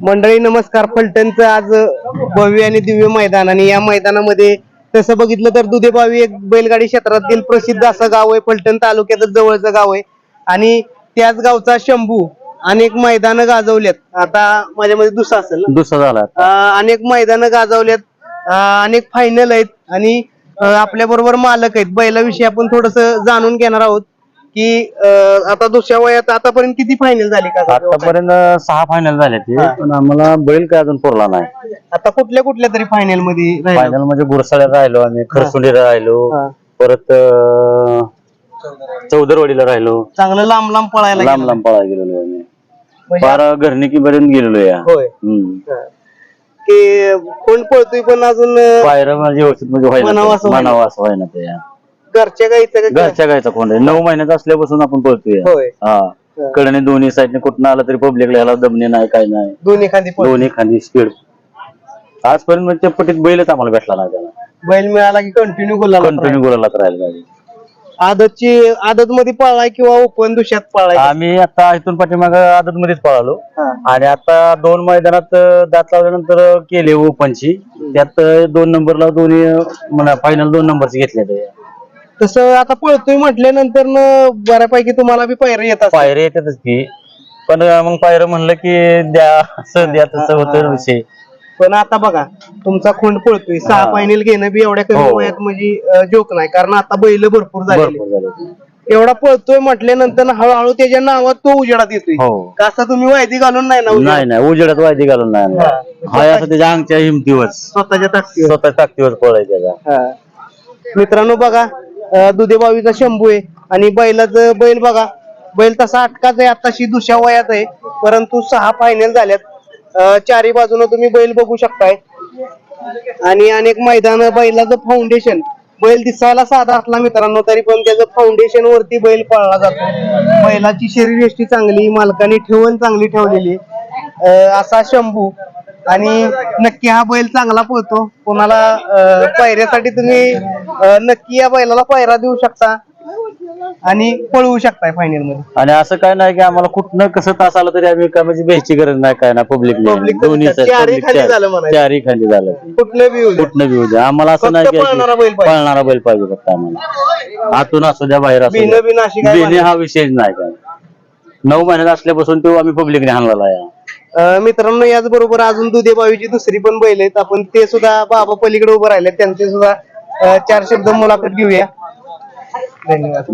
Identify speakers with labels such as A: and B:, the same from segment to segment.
A: मंडळी नमस्कार. फलटणचं आज भव्य आणि दिव्य मैदान आणि या मैदानामध्ये तसं बघितलं तर दुधेबावी एक बैलगाडी क्षेत्रातील प्रसिद्ध असं गाव आहे. फलटण तालुक्यातच जवळचं गाव आहे. आणि त्याच गावचा शंभू अनेक मैदानं गाजवल्यात. आता माझ्यामध्ये दुसरा असेल ना?
B: दुसरा झाला
A: अनेक मैदानं गाजवल्यात. अनेक फायनल आहेत. आणि आपल्या बरोबर मालक आहेत. बैलाविषयी आपण थोडस जाणून घेणार आहोत. की अं, आता दुसऱ्या वयात आतापर्यंत किती फायनल झाली का
B: आतापर्यंत सहा फायनल झाले ते. पण आम्हाला बैल काय अजून पुरला नाही
A: आता कुठल्या कुठल्या तरी फायनलमध्ये राहिलो?
B: फायनल म्हणजे गुरसाळ्यात राहिलो आम्ही खरसुंडीला राहिलो
A: हा.
B: परत अं, चौदरवाडीला राहिलो
A: चांगलं लांब लांब पळायला
B: लांब
A: गेलं.
B: लांब पळा गेलेलो आम्ही
A: म्हणजे-
B: बारा घरनिकी पर्यंत गेलेलो या
A: होय
B: हम्म.
A: की कोण पळतोय पण अजून अं,
B: पायरं म्हणजे व्यवस्थित म्हणजे व्हायला
A: असं व्हायला.
B: व्हायना ते या.
A: घरच्या गाईचं का?
B: घरच्या गायचा कोण आहे. नऊ महिन्याचा असल्यापासून आपण पळतोय
A: होय.
B: हा. कडने दोन्ही साईडने कुठं आलं तरी पब्लिकला ह्याला दमणे नाही काय नाही.
A: दोन्ही खांदी पळ
B: दोन्ही खांदी स्पीड आजपर्यंत म्हणजे त्या पटीत बैलच आम्हाला भेटला नाही त्याला.
A: बैल मिळाला की कंटिन्यू गुलाल
B: कंटिन्यू गुलालात राहिला
A: आदतची आदत मध्ये पळाय किंवा ओपन दुष्यात पळाय
B: आम्ही आता इथून पाठीमाग आदत मध्येच पळालो.
A: हा.
B: आणि आता दोन मैदानात अं, दात लावल्यानंतर केले ओपनची त्यात अं, दोन नंबरला दोन्ही म्हणा फायनल दोन नंबरचे घेतले ते
A: तसं आता पळतोय म्हटल्यानंतर न बऱ्यापैकी तुम्हाला बी पायऱ्या येतात
B: पायरे येतातच की. पण अं, मग पायरं म्हणलं की द्या असं द्या तसं होतं विषय.
A: पण आता बघा तुमचा खोंड पळतोय. सहा
B: हा.
A: फायनल घेणं बी एवढ्या कमी
B: हो.
A: वयात म्हणजे जोक नाही. कारण आता बैल भरपूर
B: झाले
A: एवढा पळतोय म्हटल्यानंतर न हळूहळू त्याच्या नावात तो उजेडात येतोय.
B: हो.
A: का असं तुम्ही वायदी घालून नाही ना उजेडात?
B: नाही नाही. उजेडात वायदी घालून नाही.
A: हा.
B: हाय असं त्याच्या अंगच्या हिमतीवर
A: स्वतःच्या ताकदीवर.
B: स्वतः ताकदीवर पळाय त्याचा.
A: हा. मित्रांनो बघा दुधेबावीचा शंभू आहे. आणि बैलाचं बैल बघा बैल तसा अटकाच आहे आताशी दुसऱ्या वयात आहे. परंतु सहा फायनल झाल्यात. चारी बाजूने तुम्ही बैल बघू शकताय. आणि अनेक मैदान बैलाचं फाउंडेशन बैल दिसायला साधा असला मित्रांनो तरी पण त्याचं फाउंडेशन वरती बैल पळला जातो. बैलाची शरीरयष्टी चांगली मालकाने ठेवण चांगली ठेवलेली अं, असा शंभू. आणि नक्की हा बैल चांगला पळतो. कोणाला पायऱ्यासाठी तुम्ही नक्की या बैलाला पायरा देऊ शकता. आणि पळवू शकताय फायनलमध्ये.
B: आणि असं काय नाही की आम्हाला कुठनं कसं तास आलं तरी आम्ही काय म्हणजे बेची गरज नाही काय ना पब्लिक
A: चारही खाली झालं म्हणायचं.
B: चारही खाली झालं.
A: कुठलं बी येऊ द्या.
B: कुठनं बी द्या. आम्हाला असं
A: फक्त
B: नाही की
A: पळणारा बैल पाहिजे.
B: पळणारा बैल पाहिजे फक्त आम्हाला. आतून असू द्या बाहेर असू
A: बिन
B: द्या.
A: बिन अशी काय
B: बिने हा विषयच नाही. काय नऊ महिन्यात असल्यापासून तो आम्ही पब्लिकने आणलेला आहे.
A: मित्रांनो याच बरोबर अजून दुधे बावीची दुसरी पण बैल आहेत. आपण ते सुद्धा बाबा पलीकडे उभं राहिले त्यांचे सुद्धा चार शब्द मुलाखत घेऊया. धन्यवाद.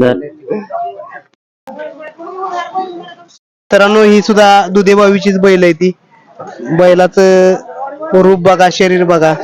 A: मित्रांनो ही सुद्धा दुधे बावीचीच बैल आहे ती. बैलाचं रूप बघा शरीर बघा.